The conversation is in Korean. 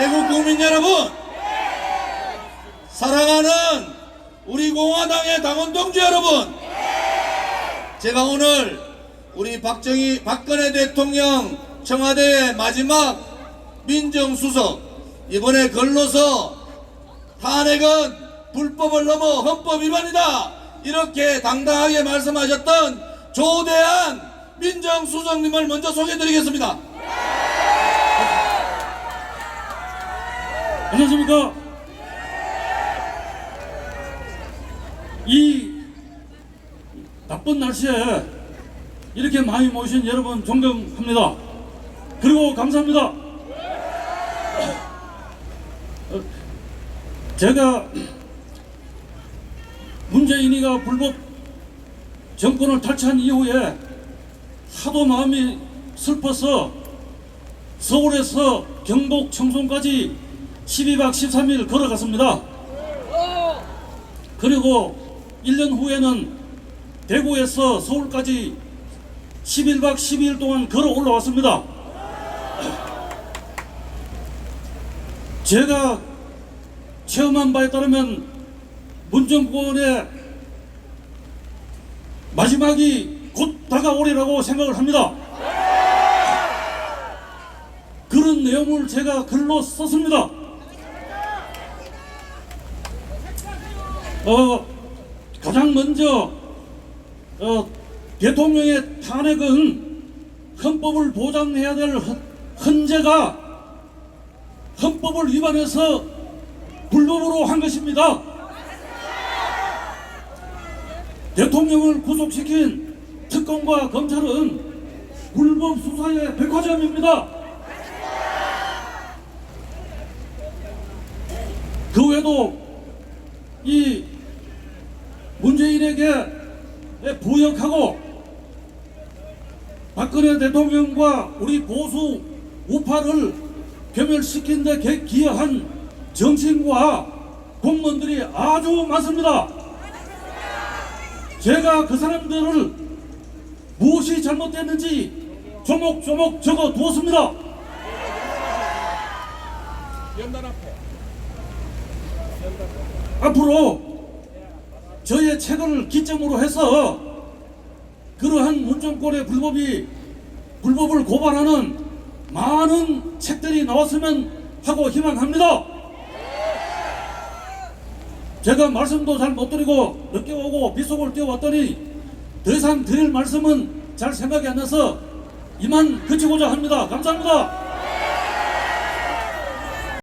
애국 국민 여러분, 사랑하는 우리 공화당의 당원 동지 여러분, 제가 오늘 우리 박정희 박근혜 대통령 청와대의 마지막 민정수석 이번에 걸러서 탄핵은 불법을 넘어 헌법 위반이다. 이렇게 당당하게 말씀하셨던 조대한 민정수석님을 먼저 소개해드리겠습니다. 안녕하십니까? 이 나쁜 날씨에 이렇게 많이 모이신 여러분 존경합니다. 그리고 감사합니다. 어, 제가 문재인이가 불법 정권을 탈취한 이후에 하도 마음이 슬퍼서 서울에서 경북 청송까지 12박 13일 걸어갔습니다. 그리고 1년 후에는 대구에서 서울까지 11박 12일 동안 걸어 올라왔습니다. 제가 체험한 바에 따르면 문정권의 마지막이 곧 다가오리라고 생각을 합니다. 그런 내용을 제가 글로 썼습니다. 어, 가장 먼저 어, 대통령의 탄핵은 헌법을 보장해야 될 헌- 헌재가 헌법을 위반해서 불법으로 한 것입니다. 대통령을 구속시킨 특검과 검찰은 불법 수사의 백화점입니다. 그 외에도 이 문재인에게 부역하고 박근혜 대통령과 우리 보수 우파를 괴멸시킨 데 개- 기여한 정치인과 공무원들이 아주 많습니다. 제가 그 사람들을 무엇이 잘못됐는지 조목조목 적어 두었습니다. 앞으로 저의 책을 기점으로 해서 그러한 문정권의 불법이 불법을 고발하는 많은 책들이 나왔으면 하고 희망합니다. 제가 말씀도 잘 못 드리고 늦게 오고 빗속을 뛰어왔더니 더 이상 드릴 말씀은 잘 생각이 안 나서 이만 그치고자 합니다. 감사합니다.